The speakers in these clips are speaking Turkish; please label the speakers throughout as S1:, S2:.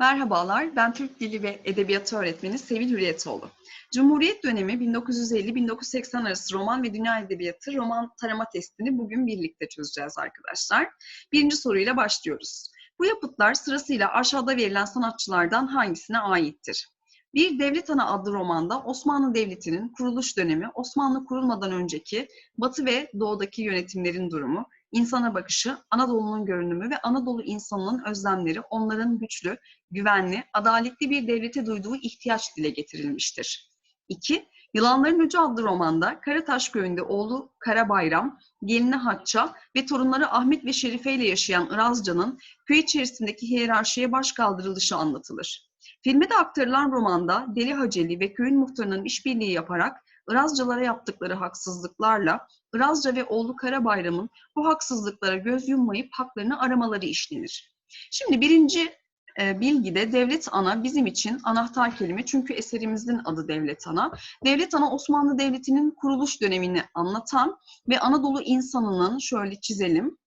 S1: Merhabalar, ben Türk Dili ve Edebiyatı öğretmeni Sevil Hürriyetoğlu. Cumhuriyet dönemi 1950-1980 arası roman ve dünya edebiyatı roman tarama testini bugün birlikte çözeceğiz arkadaşlar. Birinci soruyla başlıyoruz. Bu yapıtlar sırasıyla aşağıda verilen sanatçılardan hangisine aittir? Bir Devlet Ana adlı romanda Osmanlı Devleti'nin kuruluş dönemi, Osmanlı kurulmadan önceki Batı ve Doğu'daki yönetimlerin durumu, insana bakışı, Anadolu'nun görünümü ve Anadolu insanının özlemleri onların güçlü, güvenli, adaletli bir devlete duyduğu ihtiyaç dile getirilmiştir. 2. Yılanların Öcü adlı romanda Karataş köyünde oğlu Karabayram, gelini Hatça ve torunları Ahmet ve Şerife ile yaşayan Irazcan'ın köy içerisindeki hiyerarşiye baş kaldırılışı anlatılır. Filme aktarılan romanda Deli Haceli ve köyün muhtarının işbirliği yaparak Irazcalara yaptıkları haksızlıklarla Irazca ve oğlu Karabayram'ın bu haksızlıklara göz yummayıp haklarını aramaları işlenir. Şimdi birinci e, bilgide devlet ana bizim için anahtar kelime çünkü eserimizin adı devlet ana. Devlet ana Osmanlı Devleti'nin kuruluş dönemini anlatan ve Anadolu insanının şöyle çizelim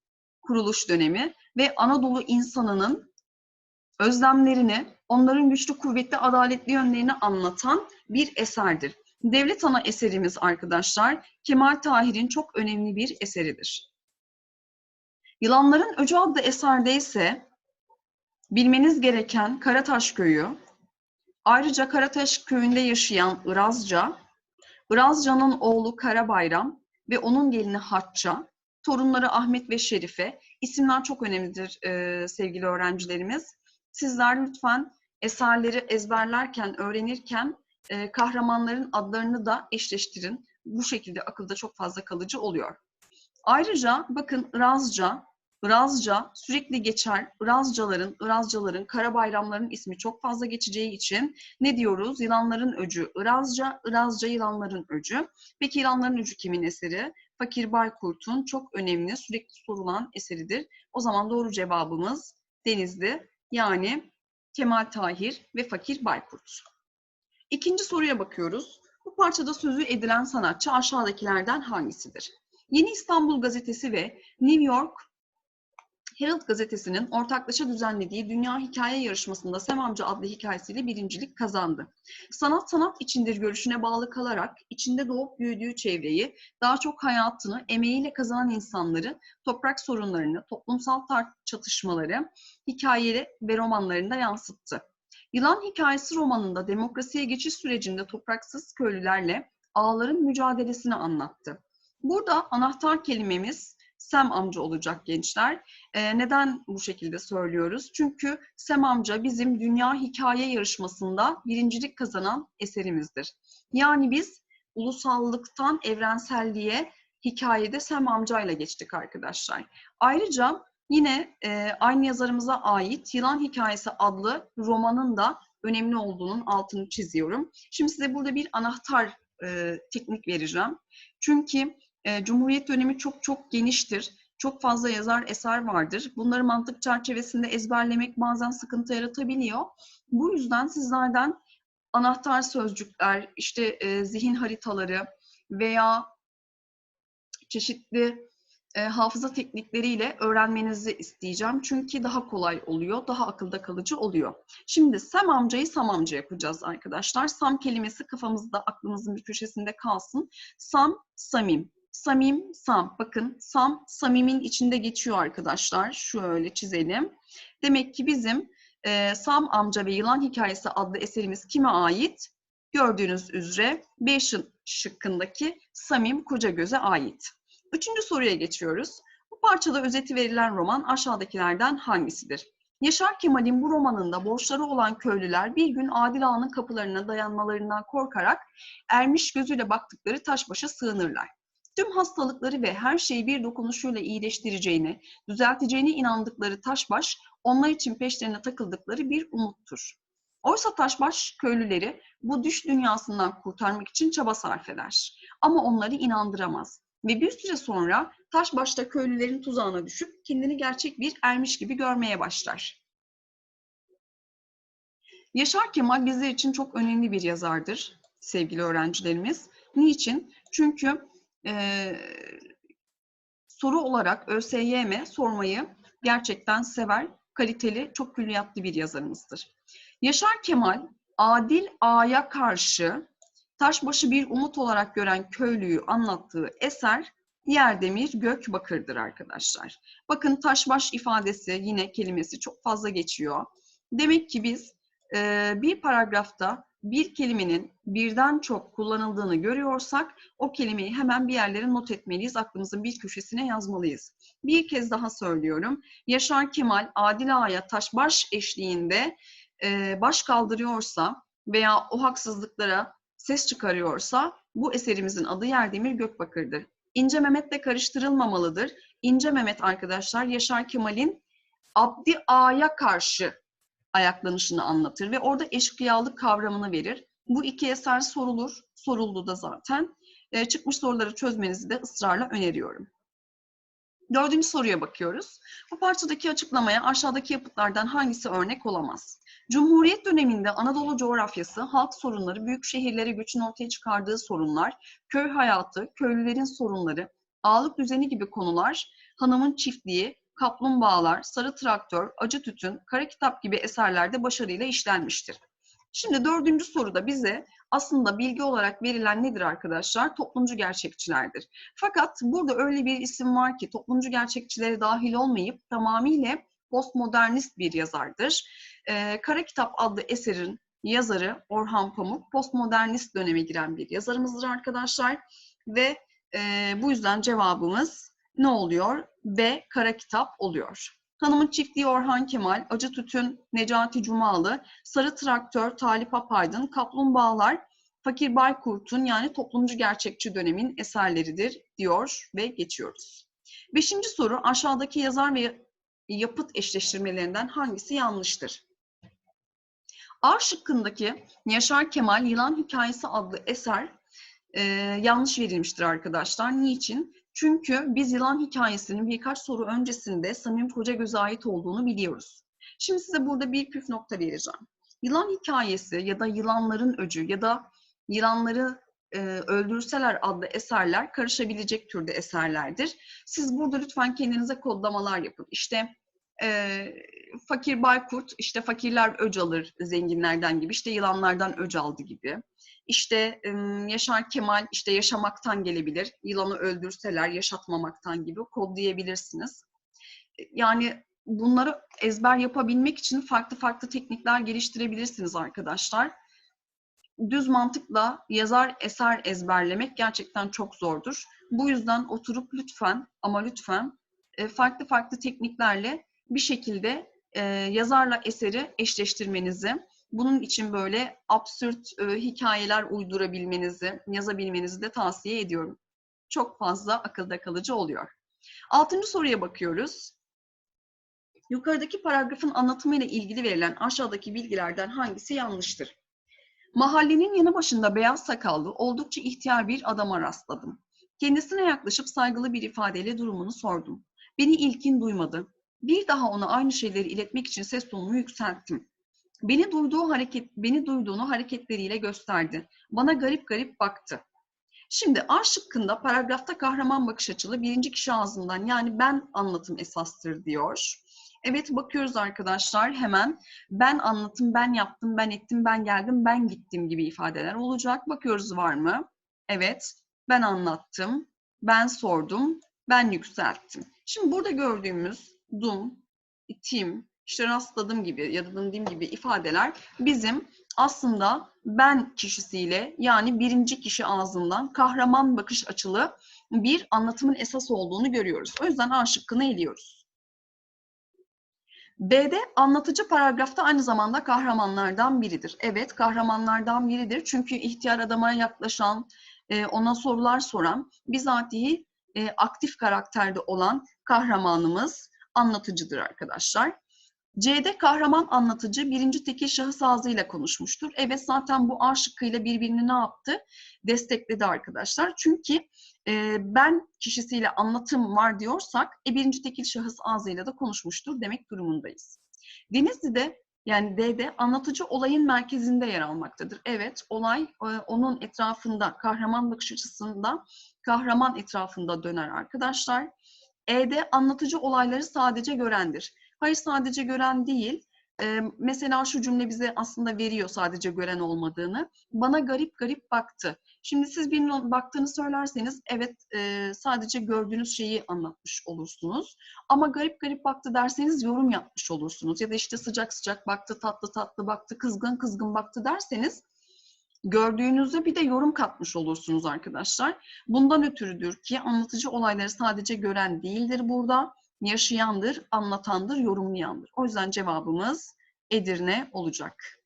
S1: kuruluş dönemi ve Anadolu insanının özlemlerini, onların güçlü, kuvvetli, adaletli yönlerini anlatan bir eserdir. Devlet ana eserimiz arkadaşlar Kemal Tahir'in çok önemli bir eseridir. Yılanların Öcü adlı eserde ise bilmeniz gereken Karataş Köyü, ayrıca Karataş Köyü'nde yaşayan Irazca, Irazca'nın oğlu Karabayram ve onun gelini Hatça, torunları Ahmet ve Şerife, isimler çok önemlidir e, sevgili öğrencilerimiz. Sizler lütfen eserleri ezberlerken, öğrenirken e, kahramanların adlarını da eşleştirin. Bu şekilde akılda çok fazla kalıcı oluyor. Ayrıca bakın Irazca, Irazca sürekli geçer. Irazcaların, Irazcaların, Kara Bayramların ismi çok fazla geçeceği için ne diyoruz? Yılanların öcü Irazca, Irazca yılanların öcü. Peki yılanların öcü kimin eseri? Fakir Baykurt'un çok önemli, sürekli sorulan eseridir. O zaman doğru cevabımız Denizli yani Kemal Tahir ve Fakir Baykurt. İkinci soruya bakıyoruz. Bu parçada sözü edilen sanatçı aşağıdakilerden hangisidir? Yeni İstanbul Gazetesi ve New York Herald gazetesinin ortaklaşa düzenlediği Dünya Hikaye Yarışması'nda Sem Amca adlı hikayesiyle birincilik kazandı. Sanat sanat içindir görüşüne bağlı kalarak içinde doğup büyüdüğü çevreyi, daha çok hayatını, emeğiyle kazanan insanları, toprak sorunlarını, toplumsal çatışmaları, hikayeleri ve romanlarında yansıttı. Yılan Hikayesi romanında demokrasiye geçiş sürecinde topraksız köylülerle ağların mücadelesini anlattı. Burada anahtar kelimemiz Sem amca olacak gençler. Ee, neden bu şekilde söylüyoruz? Çünkü Sem amca bizim dünya hikaye yarışmasında birincilik kazanan eserimizdir. Yani biz ulusallıktan evrenselliğe hikayede Sem amcayla geçtik arkadaşlar. Ayrıca Yine e, aynı yazarımıza ait Yılan Hikayesi adlı romanın da önemli olduğunun altını çiziyorum. Şimdi size burada bir anahtar e, teknik vereceğim. Çünkü e, Cumhuriyet dönemi çok çok geniştir. Çok fazla yazar eser vardır. Bunları mantık çerçevesinde ezberlemek bazen sıkıntı yaratabiliyor. Bu yüzden sizlerden anahtar sözcükler, işte e, zihin haritaları veya çeşitli e, hafıza teknikleriyle öğrenmenizi isteyeceğim. Çünkü daha kolay oluyor, daha akılda kalıcı oluyor. Şimdi Sam amcayı Sam amca yapacağız arkadaşlar. Sam kelimesi kafamızda, aklımızın bir köşesinde kalsın. Sam, Samim. Samim, Sam. Bakın Sam, Samim'in içinde geçiyor arkadaşlar. Şöyle çizelim. Demek ki bizim e, Sam amca ve yılan hikayesi adlı eserimiz kime ait? Gördüğünüz üzere B şıkkındaki Samim Kocagöz'e ait. Üçüncü soruya geçiyoruz. Bu parçada özeti verilen roman aşağıdakilerden hangisidir? Yaşar Kemal'in bu romanında borçları olan köylüler bir gün Adil Ağa'nın kapılarına dayanmalarından korkarak ermiş gözüyle baktıkları taşbaşa sığınırlar. Tüm hastalıkları ve her şeyi bir dokunuşuyla iyileştireceğini, düzelteceğine inandıkları taşbaş, onlar için peşlerine takıldıkları bir umuttur. Oysa taşbaş köylüleri bu düş dünyasından kurtarmak için çaba sarf eder. Ama onları inandıramaz. Ve bir süre sonra taş başta köylülerin tuzağına düşüp kendini gerçek bir ermiş gibi görmeye başlar. Yaşar Kemal bizler için çok önemli bir yazardır sevgili öğrencilerimiz. Niçin? Çünkü e, soru olarak ÖSYM sormayı gerçekten sever, kaliteli, çok külliyatlı bir yazarımızdır. Yaşar Kemal, Adil Ağa'ya karşı taşbaşı bir umut olarak gören köylüyü anlattığı eser Yerdemir Gökbakır'dır arkadaşlar. Bakın taşbaş ifadesi yine kelimesi çok fazla geçiyor. Demek ki biz e, bir paragrafta bir kelimenin birden çok kullanıldığını görüyorsak o kelimeyi hemen bir yerlere not etmeliyiz. Aklımızın bir köşesine yazmalıyız. Bir kez daha söylüyorum. Yaşar Kemal Adil Ağa'ya taşbaş eşliğinde e, baş kaldırıyorsa veya o haksızlıklara ses çıkarıyorsa bu eserimizin adı Yerdemir Gökbakır'dır. İnce Mehmet'le karıştırılmamalıdır. İnce Mehmet arkadaşlar Yaşar Kemal'in Abdi Ağa'ya karşı ayaklanışını anlatır ve orada eşkıyalık kavramını verir. Bu iki eser sorulur, soruldu da zaten. E, çıkmış soruları çözmenizi de ısrarla öneriyorum. Dördüncü soruya bakıyoruz. Bu parçadaki açıklamaya aşağıdaki yapıtlardan hangisi örnek olamaz? Cumhuriyet döneminde Anadolu coğrafyası, halk sorunları, büyük şehirlere göçün ortaya çıkardığı sorunlar, köy hayatı, köylülerin sorunları, ağalık düzeni gibi konular, hanımın çiftliği, kaplumbağalar, sarı traktör, acı tütün, kara kitap gibi eserlerde başarıyla işlenmiştir. Şimdi dördüncü soruda bize aslında bilgi olarak verilen nedir arkadaşlar? Toplumcu gerçekçilerdir. Fakat burada öyle bir isim var ki toplumcu gerçekçilere dahil olmayıp tamamıyla postmodernist bir yazardır. Ee, Kara Kitap adlı eserin yazarı Orhan Pamuk postmodernist döneme giren bir yazarımızdır arkadaşlar. Ve e, bu yüzden cevabımız ne oluyor? B. Kara Kitap oluyor. Hanımın çiftliği Orhan Kemal, Acı Tütün Necati Cumalı, Sarı Traktör Talip Apaydın, Kaplumbağalar Fakir Baykurt'un yani toplumcu gerçekçi dönemin eserleridir diyor ve geçiyoruz. Beşinci soru aşağıdaki yazar ve yapıt eşleştirmelerinden hangisi yanlıştır? A şıkkındaki Yaşar Kemal Yılan Hikayesi adlı eser e, yanlış verilmiştir arkadaşlar. Niçin? Çünkü biz yılan hikayesinin birkaç soru öncesinde Samim Kocagöz'e ait olduğunu biliyoruz. Şimdi size burada bir püf nokta vereceğim. Yılan hikayesi ya da yılanların öcü ya da yılanları e, öldürseler adlı eserler karışabilecek türde eserlerdir. Siz burada lütfen kendinize kodlamalar yapın. İşte e, fakir Baykurt, işte fakirler öc alır zenginlerden gibi, işte yılanlardan öc aldı gibi. İşte Yaşar Kemal işte yaşamaktan gelebilir. Yılanı öldürseler yaşatmamaktan gibi kodlayabilirsiniz. Yani bunları ezber yapabilmek için farklı farklı teknikler geliştirebilirsiniz arkadaşlar. Düz mantıkla yazar eser ezberlemek gerçekten çok zordur. Bu yüzden oturup lütfen ama lütfen farklı farklı tekniklerle bir şekilde yazarla eseri eşleştirmenizi, bunun için böyle absürt e, hikayeler uydurabilmenizi, yazabilmenizi de tavsiye ediyorum. Çok fazla akılda kalıcı oluyor. Altıncı soruya bakıyoruz. Yukarıdaki paragrafın anlatımıyla ilgili verilen aşağıdaki bilgilerden hangisi yanlıştır? Mahallenin yanı başında beyaz sakallı, oldukça ihtiyar bir adama rastladım. Kendisine yaklaşıp saygılı bir ifadeyle durumunu sordum. Beni ilkin duymadı. Bir daha ona aynı şeyleri iletmek için ses tonumu yükselttim. Beni duyduğu hareket, beni duyduğunu hareketleriyle gösterdi. Bana garip garip baktı. Şimdi A şıkkında paragrafta kahraman bakış açılı birinci kişi ağzından yani ben anlatım esastır diyor. Evet bakıyoruz arkadaşlar hemen ben anlatım, ben yaptım, ben ettim, ben geldim, ben gittim gibi ifadeler olacak. Bakıyoruz var mı? Evet ben anlattım, ben sordum, ben yükselttim. Şimdi burada gördüğümüz dum, tim, işte rastladım gibi ya da dediğim gibi ifadeler bizim aslında ben kişisiyle yani birinci kişi ağzından kahraman bakış açılı bir anlatımın esas olduğunu görüyoruz. O yüzden A şıkkını eliyoruz. B'de anlatıcı paragrafta aynı zamanda kahramanlardan biridir. Evet kahramanlardan biridir çünkü ihtiyar adama yaklaşan, e, ona sorular soran, bizatihi e, aktif karakterde olan kahramanımız anlatıcıdır arkadaşlar. C'de kahraman anlatıcı birinci tekil şahıs ağzıyla konuşmuştur. Evet zaten bu A şıkkıyla birbirini ne yaptı? Destekledi arkadaşlar. Çünkü e, ben kişisiyle anlatım var diyorsak e, birinci tekil şahıs ağzıyla da konuşmuştur demek durumundayız. Denizli'de yani D'de anlatıcı olayın merkezinde yer almaktadır. Evet olay e, onun etrafında kahraman bakış açısında kahraman etrafında döner arkadaşlar. E'de anlatıcı olayları sadece görendir. Hayır sadece gören değil, mesela şu cümle bize aslında veriyor sadece gören olmadığını. Bana garip garip baktı. Şimdi siz birinin baktığını söylerseniz evet sadece gördüğünüz şeyi anlatmış olursunuz. Ama garip garip baktı derseniz yorum yapmış olursunuz. Ya da işte sıcak sıcak baktı, tatlı tatlı baktı, kızgın kızgın baktı derseniz gördüğünüzde bir de yorum katmış olursunuz arkadaşlar. Bundan ötürüdür ki anlatıcı olayları sadece gören değildir burada. Yaşayandır, anlatandır, yorumlayandır. O yüzden cevabımız Edirne olacak.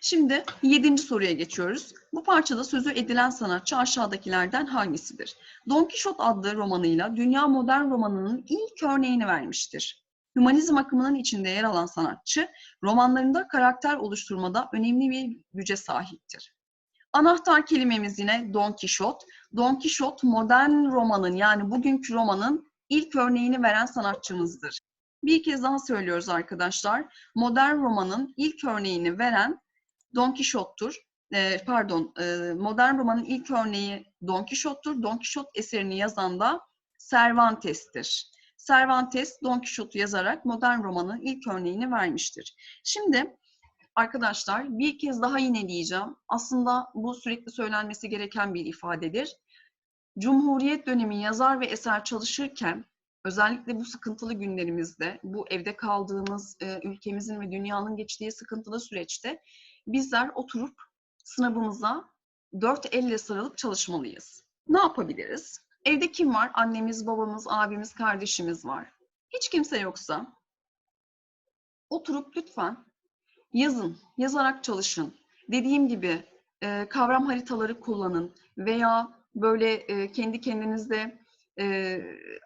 S1: Şimdi yedinci soruya geçiyoruz. Bu parçada sözü edilen sanatçı aşağıdakilerden hangisidir? Don Quixote adlı romanıyla dünya modern romanının ilk örneğini vermiştir. Hümanizm akımının içinde yer alan sanatçı, romanlarında karakter oluşturmada önemli bir güce sahiptir. Anahtar kelimemiz yine Don Quixote. Don Quixote modern romanın yani bugünkü romanın ilk örneğini veren sanatçımızdır. Bir kez daha söylüyoruz arkadaşlar. Modern romanın ilk örneğini veren Don Quixote'tur. E, pardon, e, modern romanın ilk örneği Don Quixote'tur. Don Quixote eserini yazan da Cervantes'tir. Cervantes Don Quixote'u yazarak modern romanın ilk örneğini vermiştir. Şimdi arkadaşlar bir kez daha yine diyeceğim. Aslında bu sürekli söylenmesi gereken bir ifadedir. Cumhuriyet dönemi yazar ve eser çalışırken özellikle bu sıkıntılı günlerimizde, bu evde kaldığımız e, ülkemizin ve dünyanın geçtiği sıkıntılı süreçte bizler oturup sınavımıza dört elle sarılıp çalışmalıyız. Ne yapabiliriz? Evde kim var? Annemiz, babamız, abimiz, kardeşimiz var. Hiç kimse yoksa oturup lütfen yazın, yazarak çalışın. Dediğim gibi e, kavram haritaları kullanın veya böyle e, kendi kendinizde e,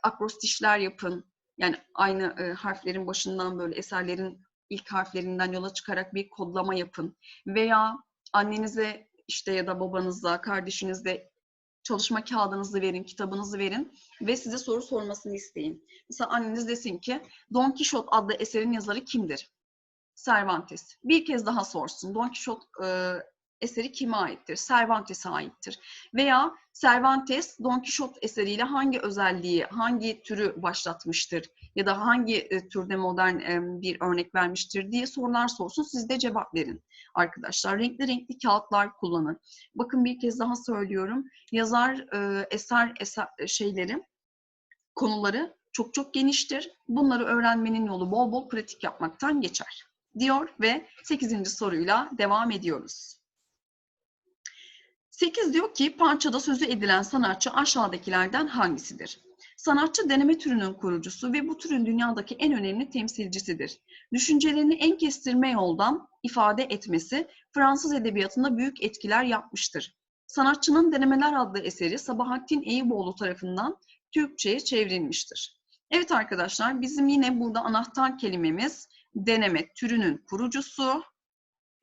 S1: akrostişler yapın. Yani aynı e, harflerin başından böyle eserlerin ilk harflerinden yola çıkarak bir kodlama yapın. Veya annenize işte ya da babanıza, kardeşinizle çalışma kağıdınızı verin, kitabınızı verin ve size soru sormasını isteyin. Mesela anneniz desin ki Don Quixote adlı eserin yazarı kimdir? Cervantes. Bir kez daha sorsun. Don Quixote e, eseri kime aittir? Cervantes'e aittir. Veya Cervantes Don Quixote eseriyle hangi özelliği, hangi türü başlatmıştır? Ya da hangi e, türde modern e, bir örnek vermiştir diye sorular sorsun. Siz de cevap verin arkadaşlar. Renkli renkli kağıtlar kullanın. Bakın bir kez daha söylüyorum. Yazar e, eser, eser şeyleri, konuları çok çok geniştir. Bunları öğrenmenin yolu bol bol pratik yapmaktan geçer diyor ve 8. soruyla devam ediyoruz. 8 diyor ki parçada sözü edilen sanatçı aşağıdakilerden hangisidir? Sanatçı deneme türünün kurucusu ve bu türün dünyadaki en önemli temsilcisidir. Düşüncelerini en kestirme yoldan ifade etmesi Fransız edebiyatında büyük etkiler yapmıştır. Sanatçının Denemeler adlı eseri Sabahattin Eyüboğlu tarafından Türkçe'ye çevrilmiştir. Evet arkadaşlar bizim yine burada anahtar kelimemiz deneme türünün kurucusu,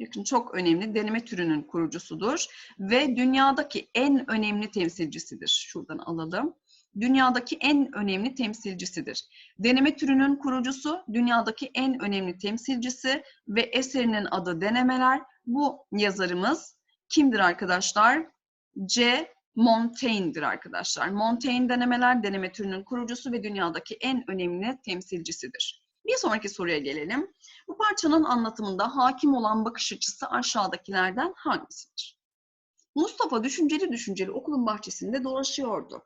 S1: Bakın çok önemli deneme türünün kurucusudur ve dünyadaki en önemli temsilcisidir. Şuradan alalım. Dünyadaki en önemli temsilcisidir. Deneme türünün kurucusu, dünyadaki en önemli temsilcisi ve eserinin adı Denemeler. Bu yazarımız kimdir arkadaşlar? C. Montaigne'dir arkadaşlar. Montaigne denemeler deneme türünün kurucusu ve dünyadaki en önemli temsilcisidir. Bir sonraki soruya gelelim. Bu parçanın anlatımında hakim olan bakış açısı aşağıdakilerden hangisidir? Mustafa düşünceli düşünceli okulun bahçesinde dolaşıyordu.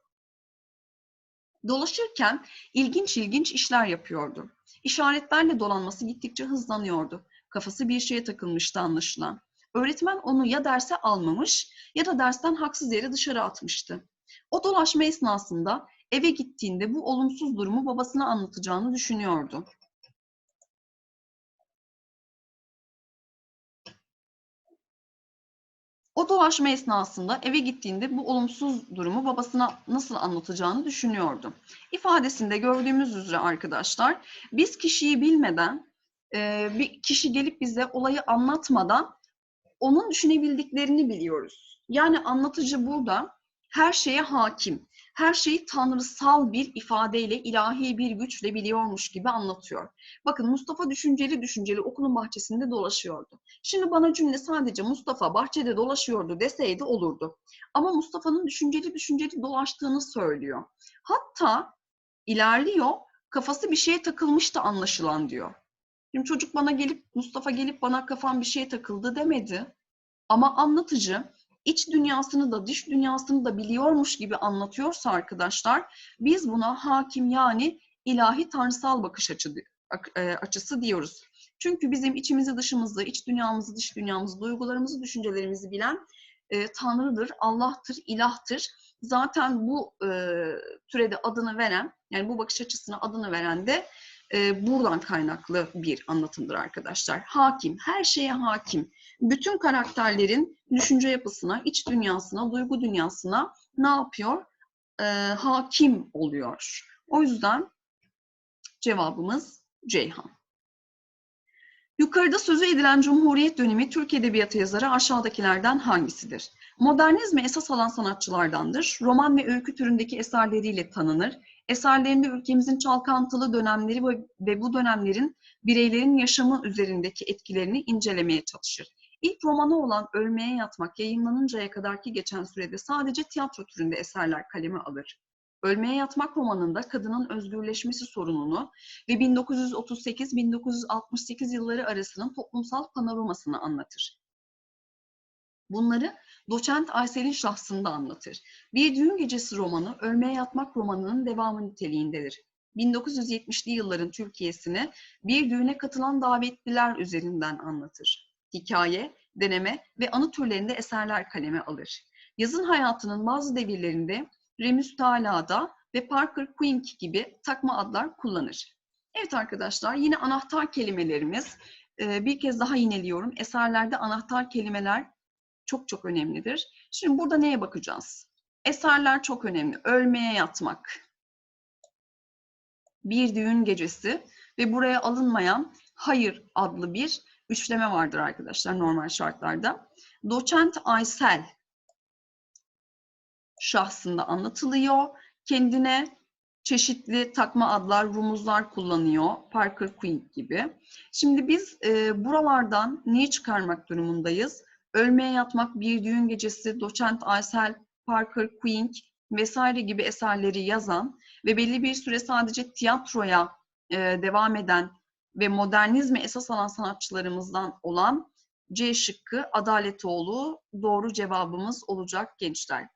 S1: Dolaşırken ilginç ilginç işler yapıyordu. İşaretlerle dolanması gittikçe hızlanıyordu. Kafası bir şeye takılmıştı anlaşılan. Öğretmen onu ya derse almamış ya da dersten haksız yere dışarı atmıştı. O dolaşma esnasında eve gittiğinde bu olumsuz durumu babasına anlatacağını düşünüyordu. O dolaşma esnasında eve gittiğinde bu olumsuz durumu babasına nasıl anlatacağını düşünüyordu. İfadesinde gördüğümüz üzere arkadaşlar, biz kişiyi bilmeden, e, bir kişi gelip bize olayı anlatmadan onun düşünebildiklerini biliyoruz. Yani anlatıcı burada her şeye hakim, her şeyi tanrısal bir ifadeyle, ilahi bir güçle biliyormuş gibi anlatıyor. Bakın Mustafa düşünceli düşünceli okulun bahçesinde dolaşıyordu. Şimdi bana cümle sadece Mustafa bahçede dolaşıyordu deseydi olurdu. Ama Mustafa'nın düşünceli düşünceli dolaştığını söylüyor. Hatta ilerliyor, kafası bir şeye takılmıştı anlaşılan diyor. Şimdi çocuk bana gelip, Mustafa gelip bana kafam bir şeye takıldı demedi. Ama anlatıcı iç dünyasını da dış dünyasını da biliyormuş gibi anlatıyorsa arkadaşlar biz buna hakim yani ilahi tanrısal bakış açı, e, açısı diyoruz. Çünkü bizim içimizi dışımızı, iç dünyamızı, dış dünyamızı, duygularımızı, düşüncelerimizi bilen e, Tanrı'dır, Allah'tır, ilahtır. Zaten bu e, türede adını veren, yani bu bakış açısına adını veren de e, buradan kaynaklı bir anlatımdır arkadaşlar. Hakim, her şeye hakim. Bütün karakterlerin düşünce yapısına, iç dünyasına, duygu dünyasına ne yapıyor? E, hakim oluyor. O yüzden cevabımız Ceyhan. Yukarıda sözü edilen Cumhuriyet dönemi Türk Edebiyatı yazarı aşağıdakilerden hangisidir? Modernizme esas alan sanatçılardandır. Roman ve öykü türündeki eserleriyle tanınır. Eserlerinde ülkemizin çalkantılı dönemleri ve bu dönemlerin bireylerin yaşamı üzerindeki etkilerini incelemeye çalışır. İlk romanı olan Ölmeye Yatmak yayınlanıncaya kadarki geçen sürede sadece tiyatro türünde eserler kaleme alır. Ölmeye Yatmak romanında kadının özgürleşmesi sorununu ve 1938-1968 yılları arasının toplumsal panoramasını anlatır. Bunları doçent Aysel'in şahsında anlatır. Bir Düğün Gecesi romanı, Ölmeye Yatmak romanının devamı niteliğindedir. 1970'li yılların Türkiye'sini bir düğüne katılan davetliler üzerinden anlatır. Hikaye, deneme ve anı türlerinde eserler kaleme alır. Yazın hayatının bazı devirlerinde Remus Tala'da ve Parker Quink gibi takma adlar kullanır. Evet arkadaşlar yine anahtar kelimelerimiz. Bir kez daha yineliyorum. Eserlerde anahtar kelimeler çok çok önemlidir. Şimdi burada neye bakacağız? Eserler çok önemli. Ölmeye yatmak. Bir düğün gecesi ve buraya alınmayan Hayır adlı bir üçleme vardır arkadaşlar normal şartlarda. Doçent Aysel şahsında anlatılıyor. Kendine çeşitli takma adlar, rumuzlar kullanıyor. Parker Queen gibi. Şimdi biz e, buralardan neyi çıkarmak durumundayız? Ölmeye Yatmak, Bir Düğün Gecesi, Doçent Aysel, Parker Queen vesaire gibi eserleri yazan ve belli bir süre sadece tiyatroya e, devam eden ve modernizme esas alan sanatçılarımızdan olan C şıkkı Adaletoğlu doğru cevabımız olacak gençler.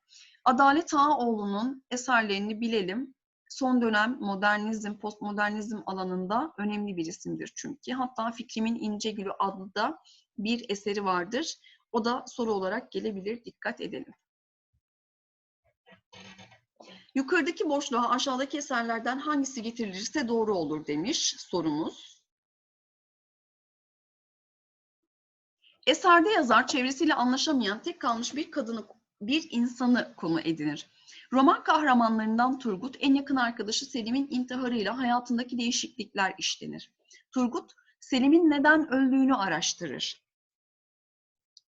S1: Adalet Ağaoğlu'nun eserlerini bilelim. Son dönem modernizm, postmodernizm alanında önemli bir isimdir çünkü. Hatta Fikrimin İnce adlı da bir eseri vardır. O da soru olarak gelebilir. Dikkat edelim. Yukarıdaki boşluğa aşağıdaki eserlerden hangisi getirilirse doğru olur demiş sorumuz. Eserde yazar çevresiyle anlaşamayan tek kalmış bir kadını bir insanı konu edinir. Roman kahramanlarından Turgut en yakın arkadaşı Selim'in intiharıyla hayatındaki değişiklikler işlenir. Turgut, Selim'in neden öldüğünü araştırır.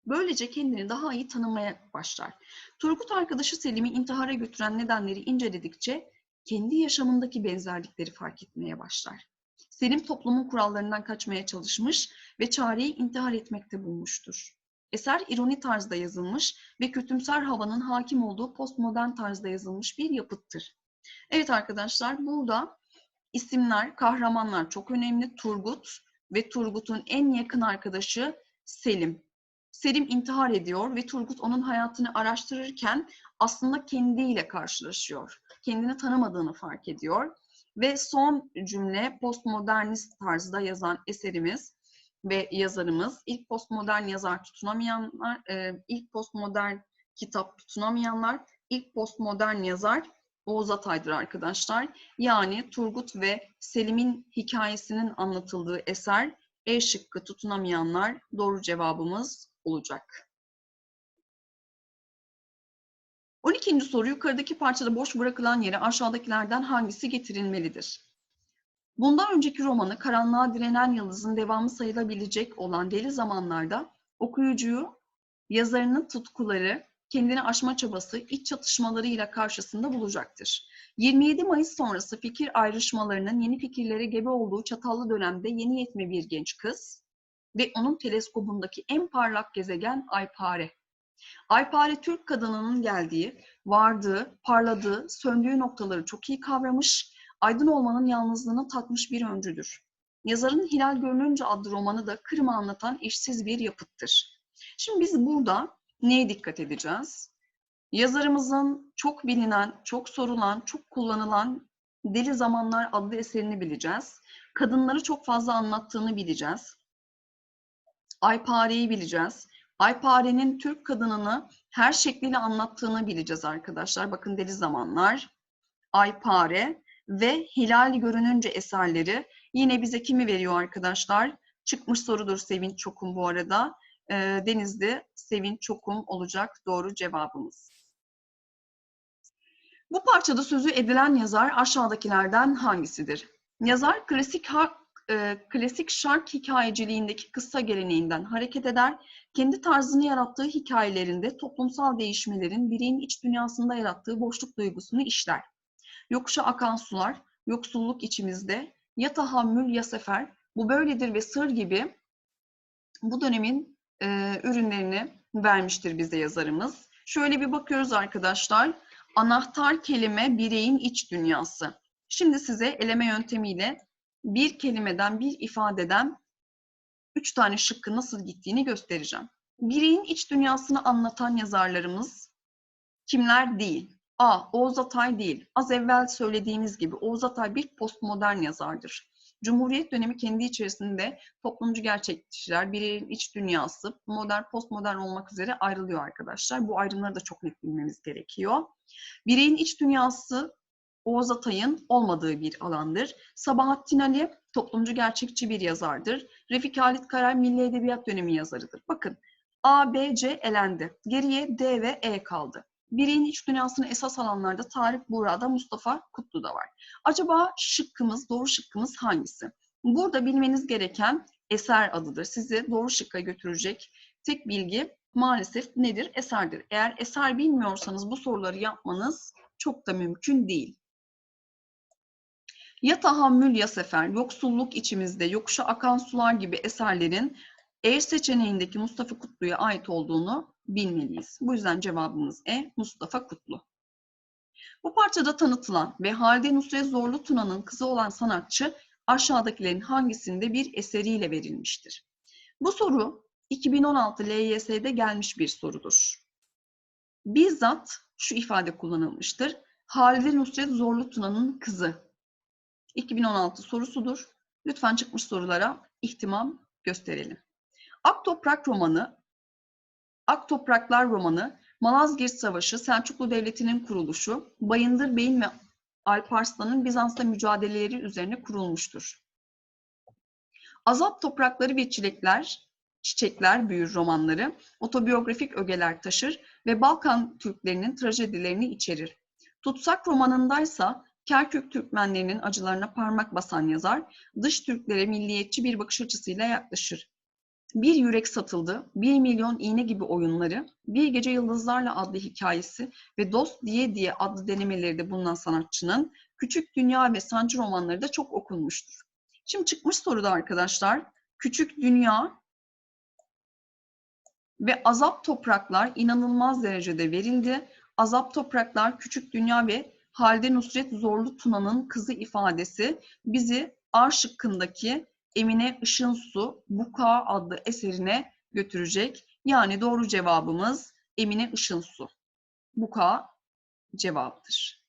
S1: Böylece kendini daha iyi tanımaya başlar. Turgut arkadaşı Selim'i intihara götüren nedenleri inceledikçe kendi yaşamındaki benzerlikleri fark etmeye başlar. Selim toplumun kurallarından kaçmaya çalışmış ve çareyi intihar etmekte bulmuştur. Eser ironi tarzda yazılmış ve kötümser havanın hakim olduğu postmodern tarzda yazılmış bir yapıttır. Evet arkadaşlar burada isimler, kahramanlar çok önemli. Turgut ve Turgut'un en yakın arkadaşı Selim. Selim intihar ediyor ve Turgut onun hayatını araştırırken aslında kendiyle karşılaşıyor. Kendini tanımadığını fark ediyor. Ve son cümle postmodernist tarzda yazan eserimiz ve yazarımız ilk postmodern yazar tutunamayanlar, e, ilk postmodern kitap tutunamayanlar, ilk postmodern yazar Oğuz Atay'dır arkadaşlar. Yani Turgut ve Selim'in hikayesinin anlatıldığı eser E şıkkı tutunamayanlar doğru cevabımız olacak. 12. soru yukarıdaki parçada boş bırakılan yere aşağıdakilerden hangisi getirilmelidir? Bundan önceki romanı Karanlığa Direnen Yıldız'ın devamı sayılabilecek olan Deli Zamanlar'da okuyucuyu yazarının tutkuları, kendini aşma çabası, iç çatışmalarıyla karşısında bulacaktır. 27 Mayıs sonrası fikir ayrışmalarının yeni fikirlere gebe olduğu çatallı dönemde yeni yetme bir genç kız ve onun teleskobundaki en parlak gezegen Aypare. Aypare Türk kadınının geldiği, vardığı, parladığı, söndüğü noktaları çok iyi kavramış aydın olmanın yalnızlığını tatmış bir öncüdür. Yazarın Hilal Görününce adlı romanı da Kırım'ı anlatan eşsiz bir yapıttır. Şimdi biz burada neye dikkat edeceğiz? Yazarımızın çok bilinen, çok sorulan, çok kullanılan Deli Zamanlar adlı eserini bileceğiz. Kadınları çok fazla anlattığını bileceğiz. Aypare'yi bileceğiz. Aypare'nin Türk kadınını her şekliyle anlattığını bileceğiz arkadaşlar. Bakın Deli Zamanlar, Aypare ve Hilal Görününce eserleri yine bize kimi veriyor arkadaşlar? Çıkmış sorudur Sevinç Çokum bu arada. E, Denizli Sevinç Çokum olacak doğru cevabımız. Bu parçada sözü edilen yazar aşağıdakilerden hangisidir? Yazar klasik e, klasik şark hikayeciliğindeki kısa geleneğinden hareket eder, kendi tarzını yarattığı hikayelerinde toplumsal değişmelerin bireyin iç dünyasında yarattığı boşluk duygusunu işler. Yokuşa akan sular, yoksulluk içimizde, ya tahammül ya sefer, bu böyledir ve sır gibi bu dönemin e, ürünlerini vermiştir bize yazarımız. Şöyle bir bakıyoruz arkadaşlar. Anahtar kelime bireyin iç dünyası. Şimdi size eleme yöntemiyle bir kelimeden, bir ifadeden üç tane şıkkı nasıl gittiğini göstereceğim. Bireyin iç dünyasını anlatan yazarlarımız kimler değil? A. Oğuz Atay değil. Az evvel söylediğimiz gibi Oğuz Atay bir postmodern yazardır. Cumhuriyet dönemi kendi içerisinde toplumcu gerçekçiler, bireyin iç dünyası, modern, postmodern olmak üzere ayrılıyor arkadaşlar. Bu ayrımları da çok net bilmemiz gerekiyor. Bireyin iç dünyası Oğuz Atay'ın olmadığı bir alandır. Sabahattin Ali toplumcu gerçekçi bir yazardır. Refik Halit Karay Milli Edebiyat dönemi yazarıdır. Bakın A, B, C elendi. Geriye D ve E kaldı. Bireyin iç dünyasını esas alanlarda Tarık Buğra'da, Mustafa Kutlu'da var. Acaba şıkkımız, doğru şıkkımız hangisi? Burada bilmeniz gereken eser adıdır. Sizi doğru şıkka götürecek tek bilgi maalesef nedir? Eserdir. Eğer eser bilmiyorsanız bu soruları yapmanız çok da mümkün değil. Ya tahammül ya sefer, yoksulluk içimizde, yokuşa akan sular gibi eserlerin E seçeneğindeki Mustafa Kutlu'ya ait olduğunu bilmeliyiz. Bu yüzden cevabımız E, Mustafa Kutlu. Bu parçada tanıtılan ve Halide Nusret Zorlu Tuna'nın kızı olan sanatçı aşağıdakilerin hangisinde bir eseriyle verilmiştir? Bu soru 2016 LYS'de gelmiş bir sorudur. Bizzat şu ifade kullanılmıştır. Halide Nusret Zorlu Tuna'nın kızı 2016 sorusudur. Lütfen çıkmış sorulara ihtimam gösterelim. Ak Toprak romanı, Ak Topraklar romanı, Malazgirt Savaşı, Selçuklu Devleti'nin kuruluşu, Bayındır Bey'in ve Alparslan'ın Bizans'ta mücadeleleri üzerine kurulmuştur. Azap Toprakları ve Çilekler, Çiçekler Büyür romanları, otobiyografik ögeler taşır ve Balkan Türklerinin trajedilerini içerir. Tutsak romanındaysa Kerkük Türkmenlerinin acılarına parmak basan yazar, dış Türklere milliyetçi bir bakış açısıyla yaklaşır. Bir Yürek Satıldı, Bir Milyon İğne gibi oyunları, Bir Gece Yıldızlarla adlı hikayesi ve Dost Diye Diye adlı denemeleri de bulunan sanatçının Küçük Dünya ve Sancı romanları da çok okunmuştur. Şimdi çıkmış soruda arkadaşlar, Küçük Dünya ve Azap Topraklar inanılmaz derecede verildi. Azap Topraklar, Küçük Dünya ve Halide Nusret Zorlu Tuna'nın kızı ifadesi bizi A şıkkındaki Emine Işınsu Buka adlı eserine götürecek. Yani doğru cevabımız Emine Işınsu. Buka cevaptır.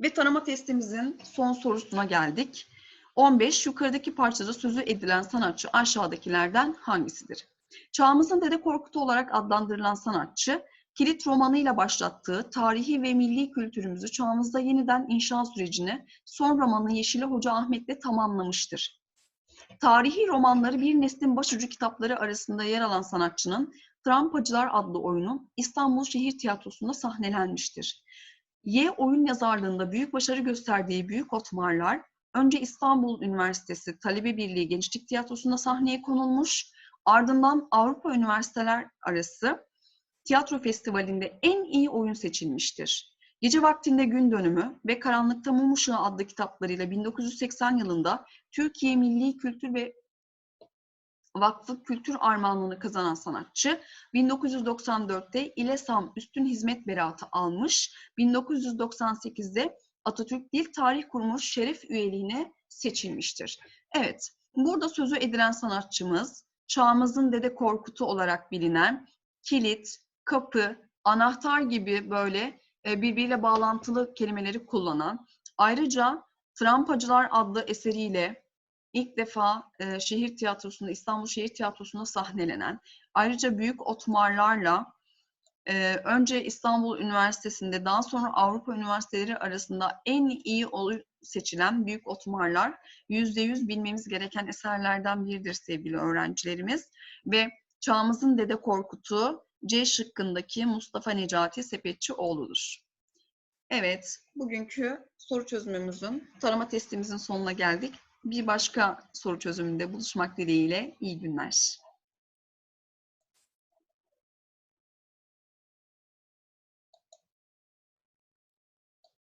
S1: Ve tanıma testimizin son sorusuna geldik. 15. Yukarıdaki parçada sözü edilen sanatçı aşağıdakilerden hangisidir? Çağımızın Dede Korkut olarak adlandırılan sanatçı, kilit romanıyla başlattığı tarihi ve milli kültürümüzü çağımızda yeniden inşa sürecini son romanı Yeşili Hoca Ahmet'le tamamlamıştır. Tarihi romanları bir neslin başucu kitapları arasında yer alan sanatçının Trampacılar adlı oyunu İstanbul Şehir Tiyatrosu'nda sahnelenmiştir. Y oyun yazarlığında büyük başarı gösterdiği Büyük Otmarlar, önce İstanbul Üniversitesi Talebe Birliği Gençlik Tiyatrosu'nda sahneye konulmuş, ardından Avrupa Üniversiteler Arası Tiyatro Festivali'nde en iyi oyun seçilmiştir. Gece Vaktinde Gün Dönümü ve Karanlıkta Mum Işığı adlı kitaplarıyla 1980 yılında Türkiye Milli Kültür ve Vakfı Kültür Armağanlığını kazanan sanatçı, 1994'te İLESAM Üstün Hizmet Beratı almış, 1998'de Atatürk Dil Tarih Kurumu şeref üyeliğine seçilmiştir. Evet, burada sözü edilen sanatçımız çağımızın Dede Korkut'u olarak bilinen kilit, kapı, anahtar gibi böyle e, birbiriyle bağlantılı kelimeleri kullanan, ayrıca Trampacılar adlı eseriyle ilk defa e, şehir tiyatrosunda, İstanbul Şehir Tiyatrosu'nda sahnelenen, ayrıca büyük otmarlarla e, önce İstanbul Üniversitesi'nde daha sonra Avrupa Üniversiteleri arasında en iyi seçilen büyük otmarlar yüzde yüz bilmemiz gereken eserlerden biridir sevgili öğrencilerimiz. Ve çağımızın Dede Korkut'u C şıkkındaki Mustafa Necati Sepetçioğlu'dur. Evet, bugünkü soru çözümümüzün, tarama testimizin sonuna geldik. Bir başka soru çözümünde buluşmak dileğiyle iyi günler.